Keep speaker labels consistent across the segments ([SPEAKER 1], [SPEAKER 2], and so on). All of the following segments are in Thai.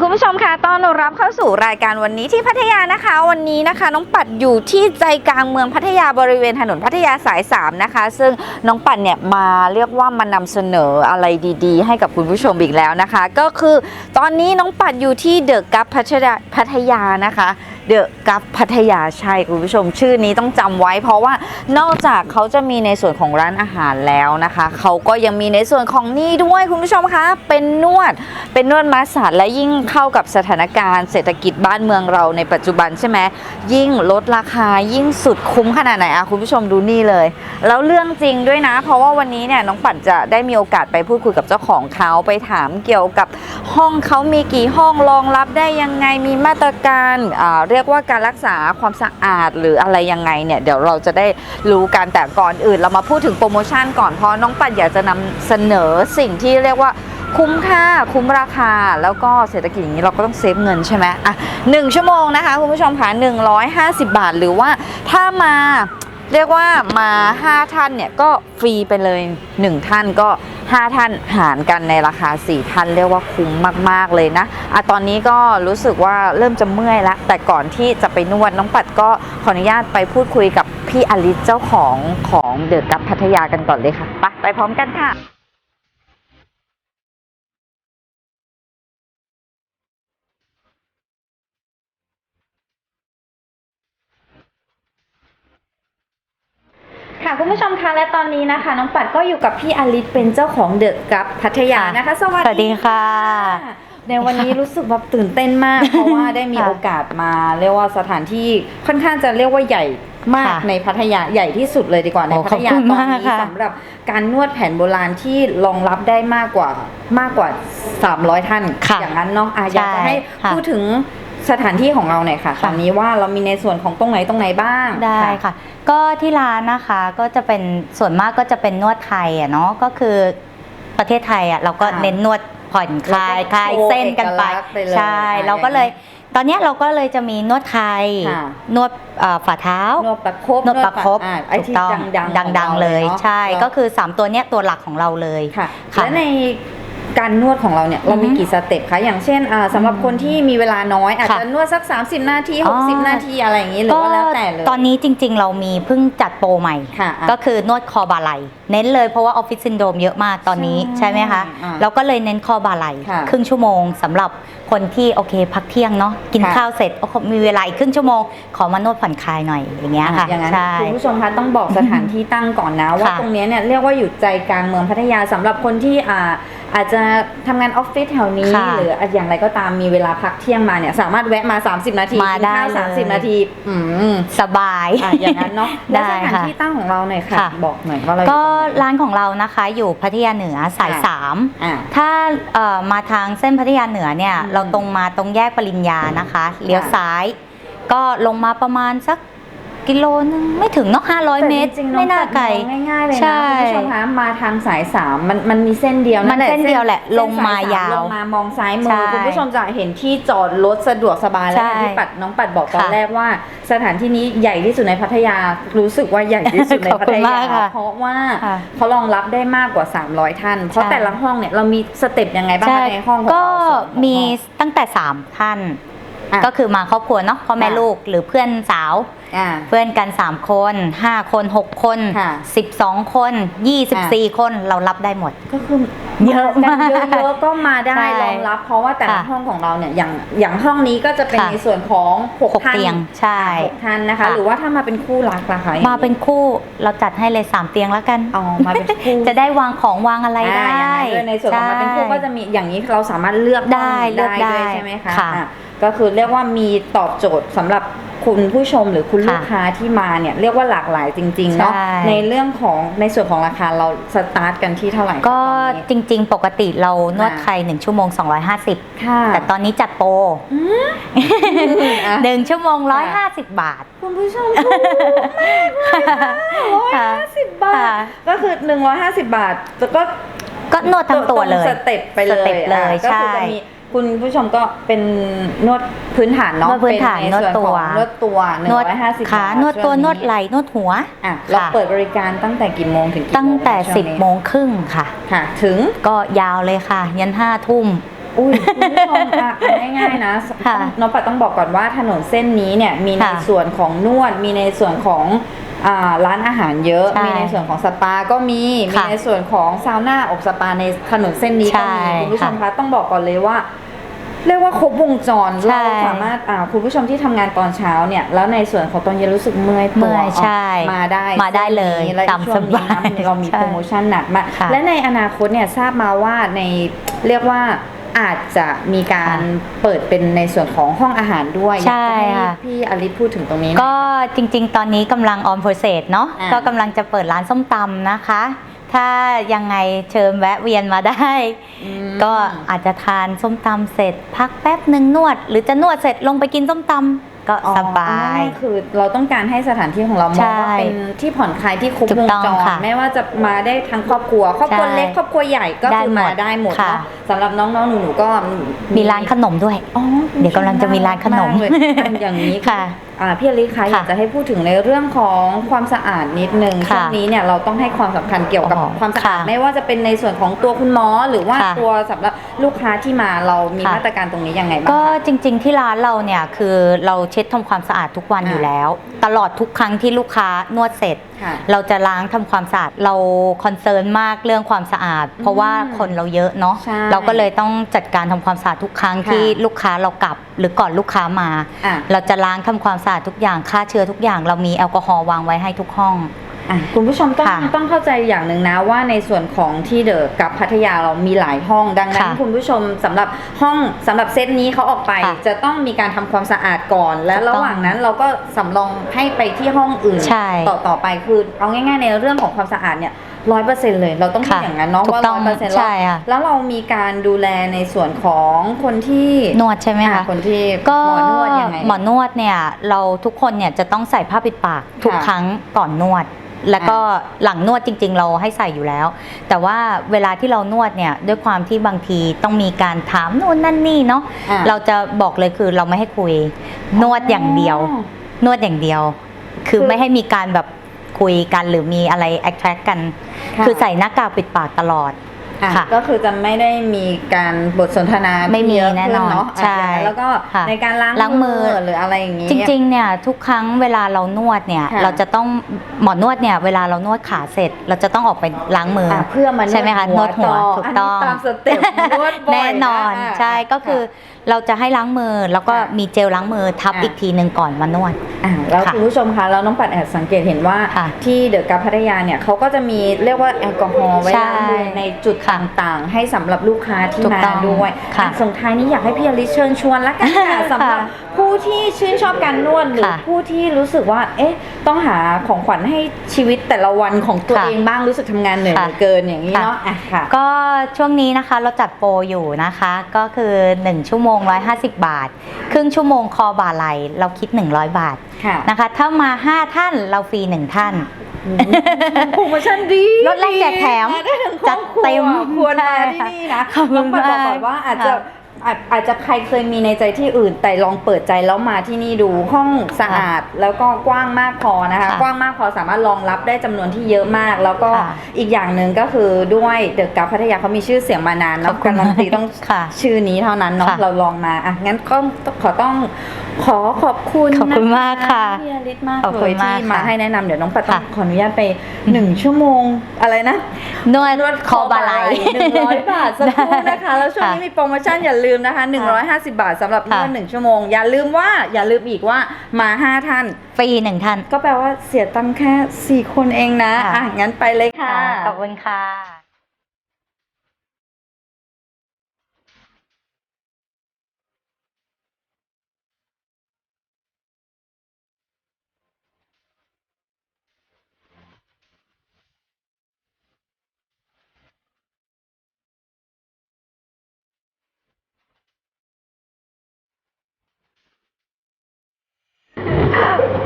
[SPEAKER 1] คุณผู้ชมคะต้อนรับเข้าสู่รายการวันนี้ที่พัทยานะคะ วันนี้นะคะ น้องปัดอยู่ที่ใจกลางเมืองพัทยาบริเวณถนนพัทยาสาย 3 นะคะ ซึ่งน้องปัดเนี่ยมาเรียกว่ามานำเสนออะไรดี ๆ ให้กับคุณผู้ชมอีกแล้วนะคะ ก็คือตอนนี้น้องปัดอยู่ที่เดอะกัปพัทยาพัทยานะคะ เดอะกัฟพัทยาใช่คุณผู้ชมชื่อนี้ต้องจำไว้ เพราะว่านอกจากเขาจะมีในส่วนของร้านอาหารแล้วนะคะเขาก็ยังมีในส่วนของนี่ด้วยคุณผู้ชมคะเป็นนวดเป็นนวดมาสซาจและยิ่งเข้ากับสถานการณ์เศรษฐกิจบ้านเมืองเราในปัจจุบันใช่ไหมยิ่งลดราคายิ่งสุดคุ้มขนาดไหนอะคุณผู้ชมดูนี่เลย แล้วเรื่องจริงด้วยนะ เพราะว่าวันนี้เนี่ยน้องปัดจะได้มีโอกาสไปพูดคุยกับเจ้าของเขาไปถามเกี่ยวกับห้องเขามีกี่ห้องรองรับได้ยังไงมีมาตรการอ่าเรียกว่าการรักษาความสะอาดหรืออะไรยังไงเนี่ยเดี๋ยวเราจะได้รู้กันแต่ก่อนอื่น เรามาพูดถึงโปรโมชั่นก่อนเพราะน้องปัดอยากจะนำเสนอสิ่งที่เรียกว่าคุ้มค่าคุ้มราคาแล้วก็เศรษฐกิจอย่างนี้เราก็ต้องเซฟเงินใช่ไหมอะหนึ่งชั่วโมงนะคะคุณผู้ชมคะ150 บาท หรือว่าถ้ามาเรียกว่ามา 5 ท่านเนี่ยก็ฟรีไปเลย 1 ท่านก็ 5 ท่านหารกันในราคา 4 ท่านเรียกว่าคุ้มมาก ๆ เลยนะอะตอนนี้ก็รู้สึกว่าเริ่มจะเมื่อยแล้วแต่ก่อนที่จะไปนวดน้องปัดก็ขออนุญาตไปพูดคุยกับพี่อลิศเจ้าของของเดอะกัปพัทยากันก่อนเลยค่ะไปไปพร้อมกันค่ะ ค่ะคุณผู้ชมคะและตอนนี้นะคะ น้องปัดก็อยู่กับพี่อลิสเป็นเจ้าของเดอะกัฟพัทยานะคะสวัส
[SPEAKER 2] สวัสดีค่ะ
[SPEAKER 1] ในวันนี้รู้สึกแบบตื่นเต้นมาก เพราะว่าได้มี
[SPEAKER 2] ค่ะ
[SPEAKER 1] โอกาสมาเรียกว่าสถานที่ค่อนข้างจะเรียกว่าใหญ่มาก
[SPEAKER 2] ค่ะ
[SPEAKER 1] ในพัทยาใหญ่ที่สุดเลยดีกว่าใน
[SPEAKER 2] โอ้
[SPEAKER 1] พัทยา
[SPEAKER 2] ขอบคุณ
[SPEAKER 1] ตอน
[SPEAKER 2] มาก
[SPEAKER 1] นี้
[SPEAKER 2] ค่ะ
[SPEAKER 1] สำหรับการนวดแผนโบราณที่รองรับได้มากกว่ามากกว่า 300 ท่าน
[SPEAKER 2] ค่ะ
[SPEAKER 1] อย่างนั้นเนาะอะอยากจะให้
[SPEAKER 2] ค่ะ
[SPEAKER 1] พูดถึง สถานที่ของเราหน่อยค่ะต
[SPEAKER 2] ค่ะ
[SPEAKER 1] อนนี้ว่าเรามีในส่วนของตรงไหนตรงไหนบ้าง
[SPEAKER 2] ได้ค่ะ ก็ที่ร้านนะคะก็จะเป็นส่วนมากก็จะเป็นนวดไทยอะเนาะก็คือประเทศไทยอะเราก็
[SPEAKER 1] ค่ะ
[SPEAKER 2] เน้นนวดผ่อนคลาย
[SPEAKER 1] แล้วก็
[SPEAKER 2] คลายเส้นกันไป
[SPEAKER 1] โชว์เอกลักษณ์ไปเลย
[SPEAKER 2] ใช่
[SPEAKER 1] อะ
[SPEAKER 2] เราก็เลยตอนเนี้ยเราก็เลยจะมีนวดไทย
[SPEAKER 1] ค่ะ
[SPEAKER 2] นวดเอ่อฝ่าเท้า
[SPEAKER 1] นวดประคบ
[SPEAKER 2] นวดประคบ
[SPEAKER 1] อ่าไอ้
[SPEAKER 2] ถูก
[SPEAKER 1] ที่
[SPEAKER 2] ต้อง
[SPEAKER 1] ดังๆของ
[SPEAKER 2] ดัง
[SPEAKER 1] รา
[SPEAKER 2] ๆเลย
[SPEAKER 1] นาะ
[SPEAKER 2] ใช่
[SPEAKER 1] แล้ว
[SPEAKER 2] ก็คือ 3 ตัวเนี้ยตัวหลักของเราเลย
[SPEAKER 1] ค่ะ
[SPEAKER 2] ค่ะ
[SPEAKER 1] และใน การนวดของเราเนี่ยเรามี
[SPEAKER 2] อือฮึ
[SPEAKER 1] กี่สเต็ปคะอย่างเช่นอ่าสำหรับคนที่มีเวลาน้อยอาจ
[SPEAKER 2] ค่ะ
[SPEAKER 1] จะนวดสัก 30 นาที
[SPEAKER 2] อ๋อ
[SPEAKER 1] 60 นาทีอะไรอย่างนี้หรือว่าแล้วแต่เลย
[SPEAKER 2] ตอนนี้จริง ๆ เรามีเพิ่งจัดโปรใหม่
[SPEAKER 1] ค่ะอะ
[SPEAKER 2] ก็คือนวดคอบาไหลเน้นเลยเพราะว่าออฟฟิศซินโดรมเยอะมากตอนนี้
[SPEAKER 1] ใช่
[SPEAKER 2] ใช่ไหมคะ
[SPEAKER 1] อ่า
[SPEAKER 2] เราก็เลยเน้นคอบาไหล
[SPEAKER 1] ค่ะ
[SPEAKER 2] ครึ่งชั่วโมงสำหรับคนที่โอเคพักเที่ยงเนาะกิน
[SPEAKER 1] ค่ะ
[SPEAKER 2] ข้าวเสร็จโอ้โหมีเวลาอีกครึ่งชั่วโมงขอมานวดผ่อนคลายหน่อยอย่างเงี้ยค่ะ
[SPEAKER 1] อะอย่างนั้น
[SPEAKER 2] ใช่
[SPEAKER 1] คุณผู้ชมคะต้องบอกสถานที่ตั้งก่อนนะว่า
[SPEAKER 2] ค่ะ
[SPEAKER 1] ตรงเนี้ยเนี่ยเรียกว่าอยู่ใจกลางเมืองพัทยาสำหรับคนที่อ่า อาจจะทำงานออฟฟิศแถวนี้
[SPEAKER 2] ค่ะ
[SPEAKER 1] หรืออย่างไรก็ตามมีเวลาพักเที่ยงมาเนี่ยสามารถแวะมา 30 นาที
[SPEAKER 2] มา
[SPEAKER 1] กินข้าว
[SPEAKER 2] ได้เลย
[SPEAKER 1] 30 นาที อืม
[SPEAKER 2] สบาย
[SPEAKER 1] อะอย่างนั้นเนาะและ
[SPEAKER 2] ได้
[SPEAKER 1] สถาน
[SPEAKER 2] ค่ะ
[SPEAKER 1] ที่ตั้งของเราหน่อยค่ะ
[SPEAKER 2] ค่ะ
[SPEAKER 1] บอกหน่อยว่าเราอยู่
[SPEAKER 2] ก็
[SPEAKER 1] ตรงไหน
[SPEAKER 2] ร้านของเรานะคะอยู่พัทยาเหนือสาย
[SPEAKER 1] ค่ะ
[SPEAKER 2] สาม
[SPEAKER 1] อ่า
[SPEAKER 2] ถ้าเอ่อมาทางเส้นพัทยาเหนือเนี่ย
[SPEAKER 1] อืม
[SPEAKER 2] เราตรงมาตรงแยกปริญญานะคะ เลี้ยวซ้าย ก็ลงมาประมาณสัก กิโลนึงไม่ถึงเนาะ500เมตร
[SPEAKER 1] แต่จริงๆ
[SPEAKER 2] ไม่น่าไกล
[SPEAKER 1] องปัดมองง่ายๆเลย
[SPEAKER 2] ใช่
[SPEAKER 1] นะคุณผู้ชมคะมาทางสายสามมันมันมีเส้นเดียว
[SPEAKER 2] มันเส้นเดียวแหละ
[SPEAKER 1] ส้น
[SPEAKER 2] ลงมายาว
[SPEAKER 1] ลงมามองซ้ายมื
[SPEAKER 2] ใช่
[SPEAKER 1] อคุณผู้ชมจะเห็นที่จอดรถสะดวกสบายแล้ว
[SPEAKER 2] ใช่
[SPEAKER 1] อย่างที่ปัดน้องปัดบอกตอน
[SPEAKER 2] ค่ะ
[SPEAKER 1] แรกว่า สถานที่นี้ใหญ่ที่สุดในพัทยารู้สึกว่าใหญ่ที่สุดใน
[SPEAKER 2] ขอบ
[SPEAKER 1] พั
[SPEAKER 2] คุ
[SPEAKER 1] ท
[SPEAKER 2] ณ
[SPEAKER 1] ยามา
[SPEAKER 2] กค่ะ
[SPEAKER 1] เพราะว่า
[SPEAKER 2] ค่ะ
[SPEAKER 1] เขารองรับได้มากกว่า 300 ท่าน เพราะ
[SPEAKER 2] ใช่
[SPEAKER 1] แต่ละห้องเนี่ยเรามีสเต็ปยังไงบ้าง
[SPEAKER 2] ใช่
[SPEAKER 1] คะในห้องของ
[SPEAKER 2] ก็
[SPEAKER 1] เราส่วนของ
[SPEAKER 2] มี
[SPEAKER 1] ห้อง
[SPEAKER 2] ตั้งแต่ 3 ท่าน
[SPEAKER 1] อะ
[SPEAKER 2] ก็คือมาครอบครัวเนาะพ่อแม่
[SPEAKER 1] ค่ะ
[SPEAKER 2] ลูกหรือเพื่อนสาว
[SPEAKER 1] อ่า
[SPEAKER 2] เพื่อนกัน 3 คน 5 คน 6 คน
[SPEAKER 1] ค่ะ
[SPEAKER 2] 12 คน 24 คนเรารับได้หมด
[SPEAKER 1] ก็คือ
[SPEAKER 2] เยอะมาก
[SPEAKER 1] เยอะๆก็มาได้
[SPEAKER 2] ใช่
[SPEAKER 1] รองรับ เพราะว่าแต่ละ
[SPEAKER 2] ค่ะ
[SPEAKER 1] ห้องของเราเนี่ยอย่างอย่างห้องนี้ก็จะเป็น
[SPEAKER 2] ค่ะ
[SPEAKER 1] ในส่วนของหก
[SPEAKER 2] หก
[SPEAKER 1] ท่าน
[SPEAKER 2] เตียงใช่
[SPEAKER 1] หกท่านนะคะ
[SPEAKER 2] ค่ะ
[SPEAKER 1] หรือว่าถ้ามาเป็นคู่รักล่ะคะ
[SPEAKER 2] มาเป็นคู่เราจัดให้เลย 3 เตียงแล้วกัน
[SPEAKER 1] อ๋อมาเป็นคู่
[SPEAKER 2] จะได้วางของวางอะไร
[SPEAKER 1] อ่า
[SPEAKER 2] ได้
[SPEAKER 1] อย่างนั้นด้วยในส่วนของมาเป็นคู่ก็จะมีอย่างนี้เราสามารถเลือก
[SPEAKER 2] ได้
[SPEAKER 1] ห้ง
[SPEAKER 2] เลือกได้
[SPEAKER 1] ด้วยใช่ไหมคะ
[SPEAKER 2] ค่ะ
[SPEAKER 1] อะก็คือเรียกว่ามีตอบโจทย์สำหรับคุณผู้ชมหรือคุณ
[SPEAKER 2] ค่ะ
[SPEAKER 1] ลูกค้าที่มาเนี่ยเรียกว่าหลากหลายจริงๆเนาะ
[SPEAKER 2] ใช่
[SPEAKER 1] ในเรื่องของในส่วนของราคาเราสตาร์ทกันที่เท่าไหร่คะ
[SPEAKER 2] ก็
[SPEAKER 1] ตอนนี้
[SPEAKER 2] จริง ๆ ปกติเรานวด
[SPEAKER 1] อ่า
[SPEAKER 2] ไทย1ชั่วโมง 250
[SPEAKER 1] ค่ะ
[SPEAKER 2] แต่ตอนนี้จัดโปร
[SPEAKER 1] อะ
[SPEAKER 2] หนึ่งชั่วโมง
[SPEAKER 1] ค่ะ
[SPEAKER 2] 150 บาท
[SPEAKER 1] คุณผู้ชมถูกร้อยห้าสิบบาท
[SPEAKER 2] ค่ะ
[SPEAKER 1] ก็คือหนึ่งร้อยห้าสิบบาทแล้วก็
[SPEAKER 2] ก็นวดทั้งตัวเลย
[SPEAKER 1] สเต็ปไปเลย
[SPEAKER 2] สเต็ปเลย
[SPEAKER 1] อะก็คือ
[SPEAKER 2] ใช่
[SPEAKER 1] จะมี คุณผู้ชมก็เป็นนวดพื้นฐานเนาะ
[SPEAKER 2] นวดพื้นฐาน
[SPEAKER 1] เป็ในส่วน
[SPEAKER 2] นวดตัว
[SPEAKER 1] ของนวดตัวหนึ่ง
[SPEAKER 2] นวด
[SPEAKER 1] ร้อยห้าสิบ
[SPEAKER 2] ขา
[SPEAKER 1] บาท
[SPEAKER 2] นวดตัว
[SPEAKER 1] ช่ง
[SPEAKER 2] นวดไหล่ นวดหัว
[SPEAKER 1] อะเรา
[SPEAKER 2] ค่ะ
[SPEAKER 1] เปิดบริการตั้งแต่กี่โมงถึงกี่โมง
[SPEAKER 2] ตั้งแต่
[SPEAKER 1] ช่วนี้
[SPEAKER 2] 10โมงครึ่งค่ะ
[SPEAKER 1] ค่ะ ถึง
[SPEAKER 2] ก็ยาวเลยค่ะ ยันห้าทุ่ม
[SPEAKER 1] อุ้ยคุณผู้ชมอะเอาง่ายๆนะ
[SPEAKER 2] ค่ะ
[SPEAKER 1] น้องปัดต้องบอกก่อนว่าถนนเส้นนี้เนี่ยมีใน
[SPEAKER 2] ค่ะ
[SPEAKER 1] ส่วนของนวดมีในส่วนของ อ่าร้านอาหารเยอะ
[SPEAKER 2] ใช่
[SPEAKER 1] มีในส่วนของสปาก็มี มี
[SPEAKER 2] ค่ะ
[SPEAKER 1] ในส่วนของซาวน่าอบสปาในถนนเส้นนี้ก็มี
[SPEAKER 2] ใช่
[SPEAKER 1] คุณผู้ชม
[SPEAKER 2] ค่ะ
[SPEAKER 1] คะต้องบอกก่อนเลยว่า เรียกว่าครบวงจร
[SPEAKER 2] ใช่
[SPEAKER 1] เราสามารถอ่าคุณผู้ชมที่ทำงานตอนเช้าเนี่ย แล้วในส่วนของตอนเย็นรู้สึกเมื่อยตัว
[SPEAKER 2] เมื่อยใช่
[SPEAKER 1] มาได้
[SPEAKER 2] มาได้เลย
[SPEAKER 1] และ
[SPEAKER 2] ตาม
[SPEAKER 1] ช่วงนี้
[SPEAKER 2] สบาย
[SPEAKER 1] นะเรามี
[SPEAKER 2] ใช่
[SPEAKER 1] โปรโมชั่นหนักมาก
[SPEAKER 2] ค่ะ
[SPEAKER 1] และในอนาคตเนี่ยทราบมาว่าในเรียกว่า อาจจะมีการ
[SPEAKER 2] ค่ะ
[SPEAKER 1] เปิดเป็นในส่วนของห้องอาหารด้วย
[SPEAKER 2] ใช่
[SPEAKER 1] อยากจะ
[SPEAKER 2] ค่ะ
[SPEAKER 1] พี่อลิศพูดถึงตรงนี้หน่อย
[SPEAKER 2] ก็จริง ๆ ตอนนี้กำลังออนโปรเซสเนาะ
[SPEAKER 1] อ่า
[SPEAKER 2] ก็กำลังจะเปิดร้านส้มตำนะคะ ถ้ายังไงเชิญแวะเวียนมาได้
[SPEAKER 1] อืม
[SPEAKER 2] ก็อาจจะทานส้มตำเสร็จ พักแป๊บหนึ่งนวด หรือจะนวดเสร็จลงไปกินส้มตำ ก็
[SPEAKER 1] อ๋อ
[SPEAKER 2] สบาย
[SPEAKER 1] ง่ๆคือเราต้องการให้สถานที่ของเรามอง
[SPEAKER 2] ใช่
[SPEAKER 1] ว่าเป็นที่ผ่อนคลายที่ครบ
[SPEAKER 2] ถู
[SPEAKER 1] ว
[SPEAKER 2] ก
[SPEAKER 1] ง
[SPEAKER 2] ต้อง
[SPEAKER 1] จร
[SPEAKER 2] ค่ะ
[SPEAKER 1] ไม่ว่าจะมาได้ทั้งครอบครัว ครอบครัว
[SPEAKER 2] ใช่
[SPEAKER 1] เล็กครอบครัวใหญ่ก็
[SPEAKER 2] ได้
[SPEAKER 1] คือ
[SPEAKER 2] หมด
[SPEAKER 1] มาได้หมด
[SPEAKER 2] ค่ะ
[SPEAKER 1] เนาะสำหรับน้องๆหนูๆก็
[SPEAKER 2] มีร้านขนมด้วย
[SPEAKER 1] อ๋อ
[SPEAKER 2] เดี๋ยวกำลังจะมีร้านขนม
[SPEAKER 1] กเลยอันอย่างนี้
[SPEAKER 2] ค่ะ
[SPEAKER 1] อ่าพี่อลิศคะอยากจะให้พูดถึงในเรื่องของความสะอาดนิดนึง
[SPEAKER 2] ค่ะ
[SPEAKER 1] ช่วงนี้เนี่ยเราต้องให้ความสำคัญเกี่ยวกับ
[SPEAKER 2] อ๋อ
[SPEAKER 1] ความสะอาด
[SPEAKER 2] ค่ะ
[SPEAKER 1] ไม่ว่าจะเป็นในส่วนของตัวคุณหมอหรือว่า
[SPEAKER 2] ค่ะ
[SPEAKER 1] ตัวสำหรับลูกค้าที่มาเรามี
[SPEAKER 2] ค่ะ
[SPEAKER 1] มาตรการตรงนี้ยังไงบ้าง
[SPEAKER 2] ก็
[SPEAKER 1] คะ
[SPEAKER 2] จริง ๆ ที่ร้านเราเนี่ยคือเราเช็ดทำความสะอาดทุกวัน
[SPEAKER 1] อ่า
[SPEAKER 2] อยู่แล้ว ตลอดทุกครั้งที่ลูกค้านวดเสร็จ
[SPEAKER 1] ค่ะ
[SPEAKER 2] เราจะล้างทำความสะอาดเราคอนเซิร์นมากเรื่องความสะอาด เพราะว่าคนเราเยอะเนาะ
[SPEAKER 1] ใช่
[SPEAKER 2] เราก็เลยต้องจัดการทำความสะอาดทุกครั้ง
[SPEAKER 1] ค่ะ
[SPEAKER 2] ที่ลูกค้าเรากลับ หรือก่อนลูกค้ามา
[SPEAKER 1] อะ
[SPEAKER 2] เราจะล้างทำความสะอาดทุกอย่างฆ่าเชื้อทุกอย่าง เรามีแอลกอฮอล์วางไว้ให้ทุกห้อง
[SPEAKER 1] อะคุณผู้ชมต้อง
[SPEAKER 2] ค่ะ
[SPEAKER 1] ต้องเข้าใจอย่างหนึ่งนะว่าในส่วนของที่เดอะกับพัทยาเรามีหลายห้องดังนั้น
[SPEAKER 2] ค่ะ
[SPEAKER 1] คุณผู้ชมสำหรับห้องสำหรับเซตนี้เขาออกไป
[SPEAKER 2] ค่ะ
[SPEAKER 1] จะต้องมีการทำความสะอาดก่อน และ
[SPEAKER 2] ถูกต้อง
[SPEAKER 1] ระหว่างนั้นเราก็สำรองให้ไปที่ห้องอื่น
[SPEAKER 2] ใช่
[SPEAKER 1] ต่อต่อไปคือเอาง่ายๆในเรื่องของความสะอาดเนี่ยร้อยเปอร์เซ็นต์เลย เราต้องคิด
[SPEAKER 2] ค่ะ
[SPEAKER 1] อย่างนั้นเนาะ
[SPEAKER 2] ถูก
[SPEAKER 1] ว่า
[SPEAKER 2] ต้
[SPEAKER 1] ร้
[SPEAKER 2] อ
[SPEAKER 1] องยเปอร์เซ็นต์
[SPEAKER 2] ใช่ค่ะ
[SPEAKER 1] แล้วเรามีการดูแลในส่วนของคนที่
[SPEAKER 2] นวดใช่ไหม
[SPEAKER 1] อะ
[SPEAKER 2] คะ
[SPEAKER 1] คนที่
[SPEAKER 2] ก็
[SPEAKER 1] หมอนวดยังไง
[SPEAKER 2] หมอนวดเนี่ยเราทุกคนเนี่ยจะต้องใส่ผ้าปิดปากทุก
[SPEAKER 1] ค่ะ
[SPEAKER 2] ครั้งก่อนนวด แล้วก็หลังนวดจริง ๆ เราให้ใส่อยู่แล้ว แต่ว่าเวลาที่เรานวดเนี่ยด้วยความที่บางทีต้องมีการถามนู่นนั่นนี่เนาะ
[SPEAKER 1] อะ
[SPEAKER 2] เราจะบอกเลยคือเราไม่ให้คุย นวดอย่างเดียว
[SPEAKER 1] อ๋อ
[SPEAKER 2] นวดอย่างเดียว คือ
[SPEAKER 1] คือ
[SPEAKER 2] ไม่ให้มีการแบบคุยกันหรือมีอะไรแอคแทรกกัน
[SPEAKER 1] ค่ะ
[SPEAKER 2] คือใส่หน้ากากปิดปากตลอด
[SPEAKER 1] อะ
[SPEAKER 2] ค่ะ
[SPEAKER 1] ก็คือจะไม่ได้มีการบทสนทนา
[SPEAKER 2] ไม่มี
[SPEAKER 1] ที่เยะ
[SPEAKER 2] แน่นอน
[SPEAKER 1] ขึ้เนาะ
[SPEAKER 2] ใช่
[SPEAKER 1] อะแล้วก็
[SPEAKER 2] ค่ะ
[SPEAKER 1] ในการล้าง
[SPEAKER 2] ล้างมือ
[SPEAKER 1] หรืออะไรอย่างนี้
[SPEAKER 2] จริงๆ เนี่ยทุกครั้งเวลาเรานวดเนี่ย
[SPEAKER 1] ค่ะ
[SPEAKER 2] เราจะต้องหมอนวดเนี่ยเวลาเรานวดขาเสร็จ เราจะต้องออกไปล้างมืออ
[SPEAKER 1] อะเพื่อมานวด
[SPEAKER 2] ใช่ไหมคะนวดหัว
[SPEAKER 1] ต่อ
[SPEAKER 2] ถูกต้อง
[SPEAKER 1] นนี้ตามสเต็ปนวดบ่อย
[SPEAKER 2] แน่นอนะ ใช่ก็คือ เราจะให้ล้างมือแล้วก็
[SPEAKER 1] ค่ะ
[SPEAKER 2] มีเจลล้างมือทับ
[SPEAKER 1] อะ
[SPEAKER 2] อีกทีหนึ่งก่อนมานวด
[SPEAKER 1] อะแล้ว
[SPEAKER 2] ค่ะ
[SPEAKER 1] คุณผู้ชมคะแล้วน้องปัดแอบสังเกตเห็นว่า
[SPEAKER 2] ค่ะ
[SPEAKER 1] ที่เดอะการพัทยาเนี่ยเขาก็จะมีเรียกว่าแอลกอฮอล์ไว้
[SPEAKER 2] ใช่
[SPEAKER 1] ล้างมือในจุด
[SPEAKER 2] ค่ะ
[SPEAKER 1] ต่างๆ ให้สำหรับลูกค้าที่
[SPEAKER 2] ถูก
[SPEAKER 1] มา
[SPEAKER 2] ต้อง
[SPEAKER 1] ด้วย
[SPEAKER 2] ค่ะ
[SPEAKER 1] อะส่งท้ายนี้อยากให้พี่อลิซเชิญชวนละกันค่ะสำหรับผู้ที่ชื่นชอบการนวดหรือ
[SPEAKER 2] ค่ะ
[SPEAKER 1] ผู้ที่รู้สึกว่า เอ๊ะ ต้องหาของขวัญให้ชีวิตแต่ละวันของตัว
[SPEAKER 2] ค่ะ
[SPEAKER 1] เองบ้างรู้สึกทำงานเหนื่อยเห
[SPEAKER 2] ค่ะ
[SPEAKER 1] ลือเกินอย่างนี้เนาะอะค่ะ
[SPEAKER 2] ก็ช่วงนี้นะคะเราจัดโปรอยู่นะคะ ก็คือ 1 ชั่วโมง 150 บาท ครึ่งชั่วโมงคอบ่าไหลเราคิด 100 บาท
[SPEAKER 1] ค่ะ
[SPEAKER 2] นะคะ ถ้ามา 5 ท่านเราฟรี 1 ท่าน
[SPEAKER 1] โปรโมชั่นดี
[SPEAKER 2] ลดแลกแจกแถม
[SPEAKER 1] ได้ทั้งครอบครัว
[SPEAKER 2] จัดเต็ม
[SPEAKER 1] ควรมาที่นี่นะ
[SPEAKER 2] ขอบคุณ
[SPEAKER 1] น้องปัดบอก
[SPEAKER 2] มาก
[SPEAKER 1] ก่อนว่าอาจจะ
[SPEAKER 2] ค่ะ
[SPEAKER 1] อาจอาจจะใครเคยมีในใจที่อื่น แต่ลองเปิดใจแล้วมาที่นี่ดูห้องสะอาดแล้วก็กว้างมากพอนะคะ
[SPEAKER 2] ค่ะ
[SPEAKER 1] กว้างมากพอสามารถรองรับได้จำนวนที่เยอะมาก แล้วก็
[SPEAKER 2] ค่ะ
[SPEAKER 1] อีกอย่างหนึ่งก็คือด้วยเดอะกัพัทยาเขามีชื่อเสียงมานาน
[SPEAKER 2] ข
[SPEAKER 1] เนาะ
[SPEAKER 2] อบคุณ
[SPEAKER 1] การันตีต้อง
[SPEAKER 2] ค่ะ
[SPEAKER 1] ชื่อนี้เท่านั้นเนาะ
[SPEAKER 2] ค่ะ
[SPEAKER 1] เราลองมาอะงั้นก็ขอต้องขอขอบคุณ
[SPEAKER 2] ขอบคุณมากค่ะ
[SPEAKER 1] พี่อลิศมาก
[SPEAKER 2] ขอบ
[SPEAKER 1] เล
[SPEAKER 2] คุณ
[SPEAKER 1] ย
[SPEAKER 2] มาก
[SPEAKER 1] ที่มา
[SPEAKER 2] ค่ะ
[SPEAKER 1] ให้แนะนำเดี๋ยวน้องปัดต้อง
[SPEAKER 2] ค่ะ
[SPEAKER 1] ขออนุญาตไปหนึ่งชั่วโมงอะไรนะ
[SPEAKER 2] นวด
[SPEAKER 1] นวด
[SPEAKER 2] คอบาไหล
[SPEAKER 1] หนึ่งร้อยบาทสักครู่นะคะ แล้วช่วงนี้
[SPEAKER 2] ค่ะ
[SPEAKER 1] มีโปรโมชั่นอย่าลืมนะคะหนึ่งร้อยห้าสิบบาทสำหรับนวด
[SPEAKER 2] ค่ะ
[SPEAKER 1] หนึ่งชั่วโมง อย่าลืมว่าอย่าลืมอีกว่ามาห้าท่าน
[SPEAKER 2] ฟรีหนึ่งท่าน
[SPEAKER 1] ก็แปลว่าเสียตังค์แค่สี่คนเองนะ
[SPEAKER 2] ค่ะ
[SPEAKER 1] อะ งั้นไปเลยค่ะ
[SPEAKER 2] ขอบคุณค่ะ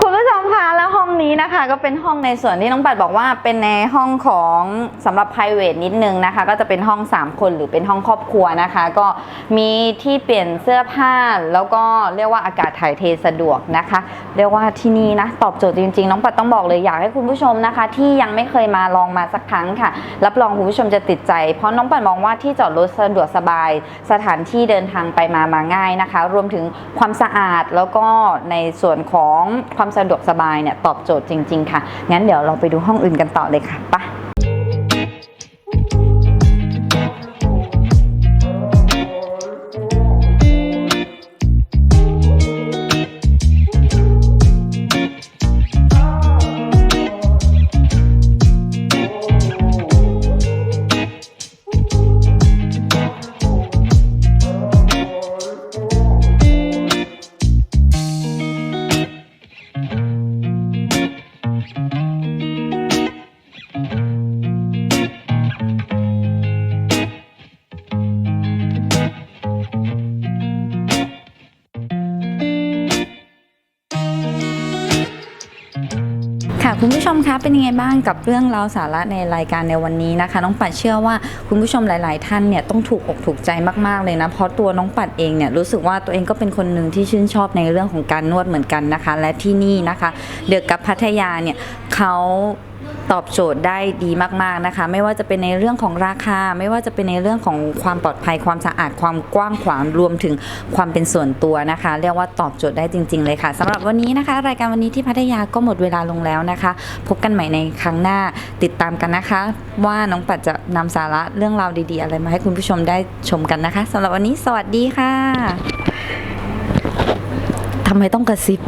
[SPEAKER 1] คุณผู้ชมคะแล้วห้อง นะคะก็เป็นห้องในส่วนที่น้องปัดบอกว่าเป็นในห้องของสำหรับ p r i v a t นิดนึงนะคะ ก็จะเป็นห้อง 3 คนหรือเป็นห้องครอบครัวนะคะ ก็มีที่เปลี่ยนเสื้อผ้าแล้วก็เรียกว่าอากาศถ่ายเทสะดวกนะคะ เรียกว่าที่นี่นะตอบโจทย์จริงๆ น้องปัดต้องบอกเลยอยากให้คุณผู้ชมนะคะ ที่ยังไม่เคยมาลองมาสักครั้งค่ะ รับรองคุณผู้ชมจะติดใจ เพราะน้องปัดมองว่าที่จอดรถสะดวกสบาย สถานที่เดินทางไปมามาง่ายนะคะ รวมถึงความสะอาดแล้วก็ในส่วนของความสะดวกสบายเนี่ยตอบโจทย์จจริง ๆ ค่ะ งั้นเดี๋ยวเราไปดูห้องอื่นกันต่อเลยค่ะไปะ ค่ะคุณผู้ชมคะเป็นยังไงบ้างกับเรื่องราวสาระในรายการในวันนี้นะคะ น้องปัดเชื่อว่าคุณผู้ชมหลาย ๆ ท่านเนี่ยต้องถูกอกถูกใจมาก ๆ เลยนะ เพราะตัวน้องปัดเองเนี่ยรู้สึกว่าตัวเองก็เป็นคนหนึ่งที่ชื่นชอบในเรื่องของการนวดเหมือนกันนะคะ และที่นี่นะคะ เดือกกับพัทยาเนี่ย เขาตอบโจทย์ได้ดีมากๆนะคะ ไม่ว่าจะเป็นในเรื่องของราคา ไม่ว่าจะเป็นในเรื่องของความปลอดภัยความสะอาดความกว้างขวางรวมถึงความเป็นส่วนตัวนะคะ เรียกว่าตอบโจทย์ได้จริง ๆ เลยค่ะสำหรับวันนี้นะคะ รายการวันนี้ที่พัทยาก็หมดเวลาลงแล้วนะคะ พบกันใหม่ในครั้งหน้าติดตามกันนะคะ ว่าน้องปัดจะนำสาระเรื่องราวดี ๆ อะไรมาให้คุณผู้ชมได้ชมกันนะคะสำหรับวันนี้สวัสดีค่ะทำไมต้องกระซิบ